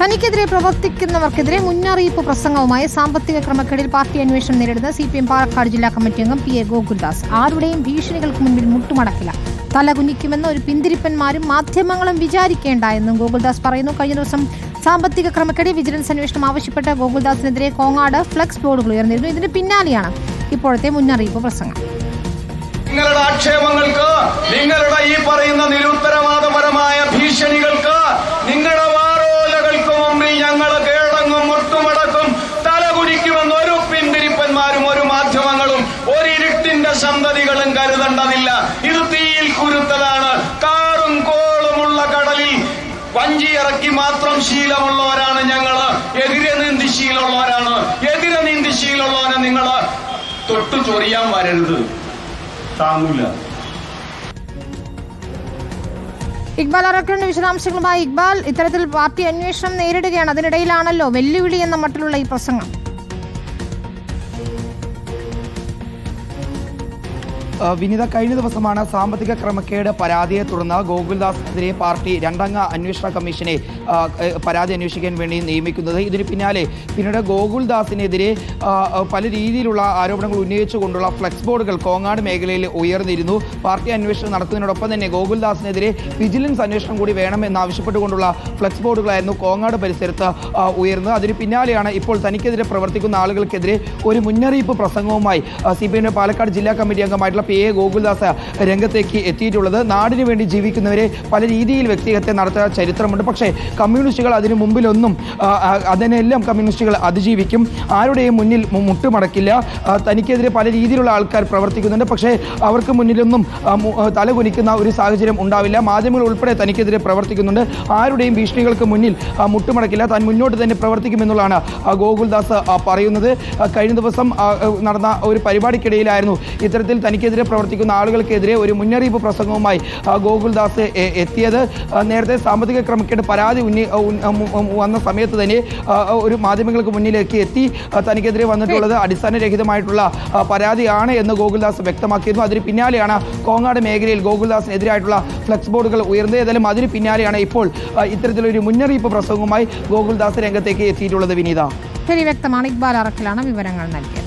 തനിക്കെതിരെ പ്രവർത്തിക്കുന്നവർക്കെതിരെ മുന്നറിയിപ്പ് പ്രസംഗവുമായി സാമ്പത്തിക ക്രമക്കേടിൽ പാർട്ടി അന്വേഷണം നേരിടുന്ന സി പി എം പാലക്കാട് ജില്ലാ കമ്മിറ്റി അംഗം പി എ ഗോകുൽദാസ്. ആരുടെയും ഭീഷണികൾക്ക് മുൻപിൽ മുട്ടുമടക്കില്ല. തലകുനിക്കുമെന്ന് ഒരു പിന്തിരിപ്പന്മാരും മാധ്യമങ്ങളും വിചാരിക്കേണ്ട എന്നും ഗോകുൽദാസ് പറയുന്നു. കഴിഞ്ഞ ദിവസം സാമ്പത്തിക ക്രമക്കേടിൽ വിജിലൻസ് അന്വേഷണം ആവശ്യപ്പെട്ട ഗോകുൽദാസിനെതിരെ കോങ്ങാട് ഫ്ലക്സ് ബോർഡുകൾ ഉയർന്നിരുന്നു. ഇതിന് പിന്നാലെയാണ് ഇപ്പോഴത്തെ മുന്നറിയിപ്പ് പ്രസംഗം. നിങ്ങളുടെ ആക്ഷേപങ്ങൾക്ക് നിങ്ങളുടെ ഈ പറയുന്ന നിരുത്തരവാദപരമായ ഭീഷണികൾക്ക് നിങ്ങളുടെ വാറോലകൾക്ക് മുമ്പിൽ ഞങ്ങൾ കീഴടങ്ങും മുട്ടുമടക്കും തലകുനിക്കുമെന്ന് ഒരു പിന്തിരിപ്പന്മാരും ഒരു മാധ്യമങ്ങളും ഒരു ഇരുട്ടിന്റെ സന്തതികളും കരുതേണ്ടതില്ല. ഇത് തീയിൽ കുരുത്തതാണ്. കാറും കോളുമുള്ള കടലിൽ വഞ്ചി ഇറക്കി മാത്രം ശീലമുള്ളവരാണ് ഞങ്ങൾ. എതിരെ നീന്തി ശീലമുള്ളവരാണ്. എതിരെ നീന്തി ശീലമുള്ളവനെ നിങ്ങൾ തൊട്ടു ചൊറിയാൻ വരരുത്. താങ്ങൂല. ഇക്ബാൽ അറക്കലിന്റെ വിശദാംശങ്ങളുമായി ഇക്ബാൽ. ഇത്തരത്തിൽ പാർട്ടി അന്വേഷണം നേരിടുകയാണ്. അതിനിടയിലാണല്ലോ വെല്ലുവിളി എന്ന മട്ടിലുള്ള ഈ പ്രസംഗം. വിനിത കഴിഞ്ഞ ദിവസമാണ് സാമ്പത്തിക ക്രമക്കേട് പരാതിയെ തുടർന്ന് ഗോകുൽദാസിനെതിരെ പാർട്ടി രണ്ടംഗ അന്വേഷണ കമ്മീഷനെ പരാതി അന്വേഷിക്കാൻ വേണ്ടി നിയമിക്കുന്നത്. ഇതിന് പിന്നാലെ പിന്നീട് ഗോകുൽദാസിനെതിരെ പല രീതിയിലുള്ള ആരോപണങ്ങൾ ഉന്നയിച്ചുകൊണ്ടുള്ള ഫ്ലെക്സ് ബോർഡുകൾ കോങ്ങാട് മേഖലയിൽ ഉയർന്നിരുന്നു. പാർട്ടി അന്വേഷണം നടത്തുന്നതിനോടൊപ്പം തന്നെ ഗോകുൽദാസിനെതിരെ വിജിലൻസ് അന്വേഷണം കൂടി വേണമെന്ന് ആവശ്യപ്പെട്ടുകൊണ്ടുള്ള ഫ്ലെക്സ് ബോർഡുകളായിരുന്നു കോങ്ങാട് പരിസരത്ത് ഉയർന്നത്. അതിന് പിന്നാലെയാണ് ഇപ്പോൾ തനിക്കെതിരെ പ്രവർത്തിക്കുന്ന ആളുകൾക്കെതിരെ ഒരു മുന്നറിയിപ്പ് പ്രസംഗവുമായി സി പാലക്കാട് ജില്ലാ കമ്മിറ്റി അംഗമായിട്ടുള്ള പി എ ഗോകുൽദാസ് രംഗത്തേക്ക് എത്തിയിട്ടുള്ളത്. നാടിനു വേണ്ടി ജീവിക്കുന്നവരെ പല രീതിയിൽ വ്യക്തിഹത്യ നടത്തുക ചരിത്രമുണ്ട്. പക്ഷേ കമ്മ്യൂണിസ്റ്റുകൾ അതിനു മുമ്പിലൊന്നും അതിനെല്ലാം കമ്മ്യൂണിസ്റ്റുകൾ അതിജീവിക്കും. ആരുടെയും മുന്നിൽ മുട്ടുമടക്കില്ല. തനിക്കെതിരെ പല രീതിയിലുള്ള ആൾക്കാർ പ്രവർത്തിക്കുന്നുണ്ട്. പക്ഷേ അവർക്ക് മുന്നിലൊന്നും തലകുനിക്കുന്ന ഒരു സാഹചര്യം ഉണ്ടാവില്ല. മാധ്യമങ്ങൾ ഉൾപ്പെടെ തനിക്കെതിരെ പ്രവർത്തിക്കുന്നുണ്ട്. ആരുടെയും ഭീഷണികൾക്ക് മുന്നിൽ മുട്ടുമടക്കില്ല. താൻ മുന്നോട്ട് തന്നെ പ്രവർത്തിക്കുമെന്നുള്ളതാണ് ഗോകുൽദാസ് പറയുന്നത്. കഴിഞ്ഞ ദിവസം നടന്ന ഒരു പരിപാടിക്കിടയിലായിരുന്നു. ഇത്തരത്തിൽ തനിക്കെതിരെ പ്രവർത്തിക്കുന്ന ആളുകൾക്കെതിരെ ഒരു മുന്നറിയിപ്പ് പ്രസംഗവുമായി ഗോകുൽദാസ് എത്തിയത്. നേരത്തെ സാമ്പത്തിക ക്രമക്കേട് പരാതി ഉന്നി വന്ന സമയത്ത് തന്നെ ഒരു മാധ്യമങ്ങൾക്ക് മുന്നിലേക്ക് എത്തി. തനിക്കെതിരെ വന്നിട്ടുള്ളത് അടിസ്ഥാനരഹിതമായിട്ടുള്ള പരാതിയാണ് എന്ന് ഗോകുൽദാസ് വ്യക്തമാക്കിയിരുന്നു. അതിന് പിന്നാലെയാണ് കോങ്ങാട് മേഖലയിൽ ഗോകുൽദാസിനെതിരായിട്ടുള്ള ഫ്ലെക്സ് ബോർഡുകൾ ഉയർന്നത്. ഏതായാലും അതിന് പിന്നാലെയാണ് ഇപ്പോൾ ഇത്തരത്തിലൊരു മുന്നറിയിപ്പ് പ്രസംഗവുമായി ഗോകുൽദാസ് രംഗത്തേക്ക് എത്തിയിട്ടുള്ളത് വിനീത. ശരി വ്യക്തമാണ്. ഇക്ബാൽ അറക്കലാണ് വിവരങ്ങൾ നൽകിയത്.